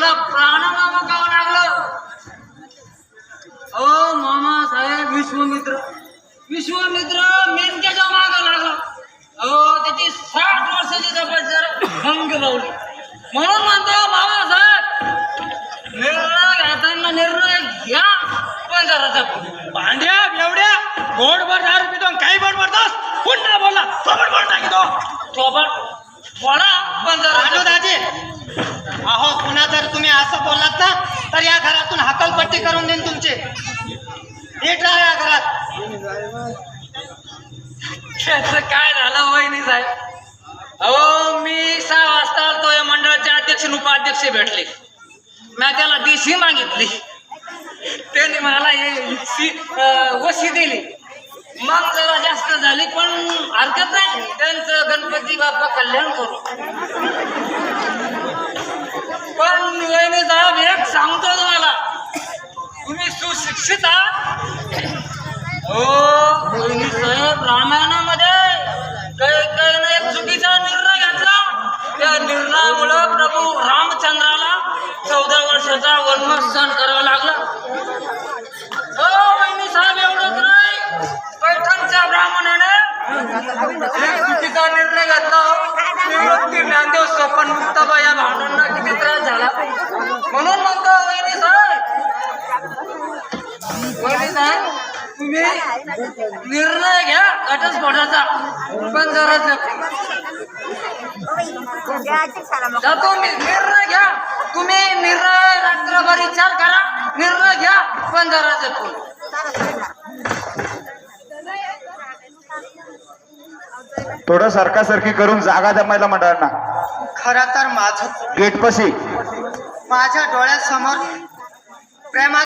त्याला प्राणमामा गावं लागलं? अहो मामा साहेब विश्वमित्र. विश्वमित्र मेनक्याच्या मागा लागला. अहो त्याची साठ वर्षाची तपस्या भंग लावली. म्हणून म्हणतो मामासाहेब निर्णय घेताना निर्णय घ्या पण जरा. भांड्या एवढ्या गोडभर दारू पितो काही बड भरतोस पुन्हा बोलला थोबड बोल टाकीतो सोबत वडा पण. दाजी अहो पुन्हा जर तुम्ही असं बोललात ना तर या घरातून हकलपट्टी करून देईन तुमचे. नीट राहा या घरात. काय झालं वहिनी साहेब? अहो मी सहा वाजता आलतो या मंडळाचे अध्यक्ष उपाध्यक्ष भेटले. मी त्याला दिशी मागितली. त्यांनी मला हे वशी दिली मग जरा जास्त झाली पण हरकत नाही त्यांचं गणपती बाप्पा कल्याण करू. पण वहिनी साहेब एक सांगतो तुम्हाला. तुम्ही सुशिक्षित आहात. हो वहिनी साहेब रामायणामध्ये काही काही नाही चुकीचा निर्णय घेतला. त्या निर्णयामुळं प्रभू रामचंद्राला चौदा वर्षाचा वनवास सहन करावा लागला हो वहिनी साहेब एवढंच नाही पैठणच्या ब्राह्मणाने एक चुकीचा निर्णय घेतला निवृत्ती ज्ञानदेव स्वपन मुक्ताबाई या भावनांना किती त्रास झाला. म्हणून म्हणतो वहिनी साहेब. वहिनी साहेब तुम्ही निर्णय घ्या घटस्फोटाचा. पण गरज जपून. जातो मी निर्णय घ्या. तुम्ही निर्णय रात्रभर विचार करा. निर्णय घ्या पण गरज थोडं सारखा सारखी करून जागा जमायला म्हणणार ना खरं तर माझं माझ्या डोळ्यासमोर प्रेमा